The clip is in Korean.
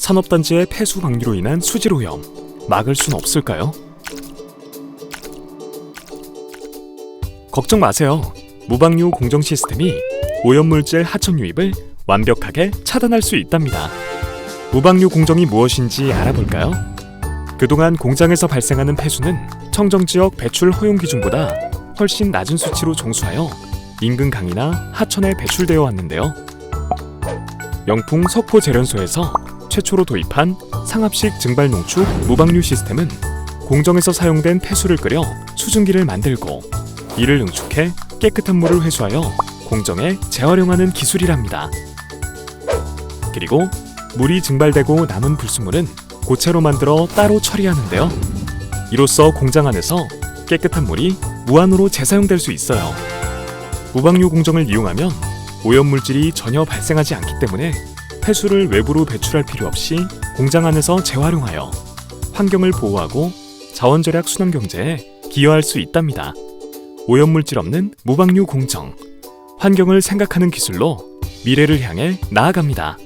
산업단지의 폐수 방류로 인한 수질 오염 막을 순 없을까요? 걱정 마세요. 무방류 공정 시스템이 오염물질 하천 유입을 완벽하게 차단할 수 있답니다. 무방류 공정이 무엇인지 알아볼까요? 그동안 공장에서 발생하는 폐수는 청정 지역 배출 허용 기준보다 훨씬 낮은 수치로 종수하여 인근 강이나 하천에 배출되어 왔는데요. 영풍 석포 재련소에서 최초로 도입한 상합식 증발 농축 무방류 시스템은 공정에서 사용된 폐수를 끓여 수증기를 만들고 이를 응축해 깨끗한 물을 회수하여 공정에 재활용하는 기술이랍니다. 그리고 물이 증발되고 남은 불순물은 고체로 만들어 따로 처리하는데요. 이로써 공장 안에서 깨끗한 물이 무한으로 재사용될 수 있어요. 무방류 공정을 이용하면 오염 물질이 전혀 발생하지 않기 때문에 폐수를 외부로 배출할 필요 없이 공장 안에서 재활용하여 환경을 보호하고 자원 절약 순환 경제에 기여할 수 있답니다. 오염 물질 없는 무방류 공정. 환경을 생각하는 기술로 미래를 향해 나아갑니다.